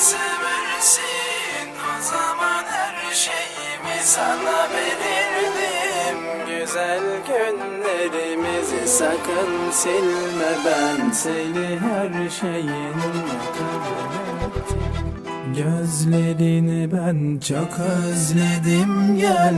seversin O zaman her şeyimi sana verirdim Güzel günlerimizi sakın silme Ben seni her şeyinle kabul Gözlerini ben çok özledim gel.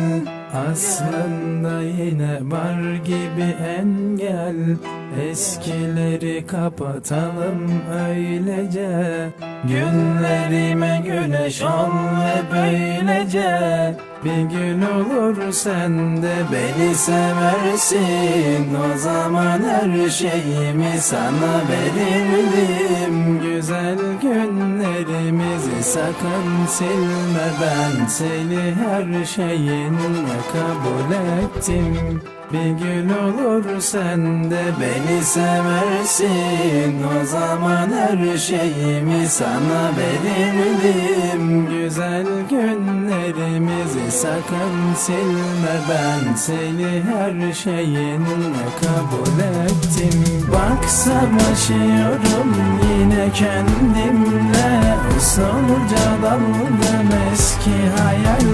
Aslında yine var gibi engel Eskileri kapatalım öylece. Günlerime güneş ol ve böylece. Bir gün olur sen de beni seversin. O zaman her şeyimi sana verirdim. Güzel günlerimizi sakın silme. Ben seni her şeyinle kabul ettim bir gün olur sen de beni seversin. O zaman her şeyimi sana verirdim Güzel günlerimizi sakın silme. Ben seni her şeyinle kabul ettim. Bak savaşıyorum yine kendimle. Usulca daldım eski hayallere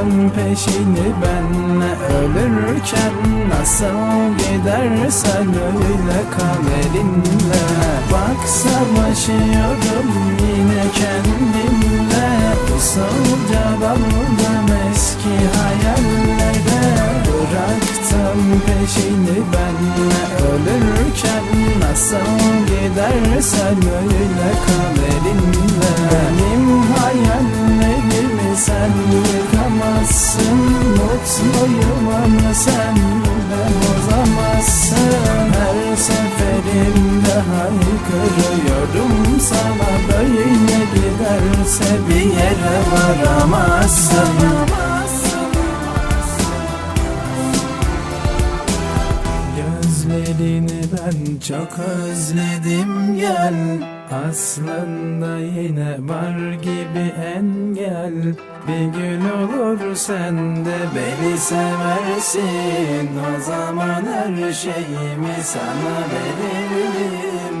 Bıraktım peşini benle ölürken Nasıl gidersen öyle kal elinle Bak savaşıyorum yine kendimle. Usulca daldım eski hayallere Bıraktım. Peşini benle ölürken Nasıl gidersen öyle kal elinle Benim hayallerimi sen Ama sen bozamazsın Her seferinde haykırıyorum sana. Böyle giderse bir yere varamazsın. Gözlerini ben çok özledim gel Aslında yine var gibi engel. Bir gün olur sen de beni seversin. O zaman her şeyimi sana verirdim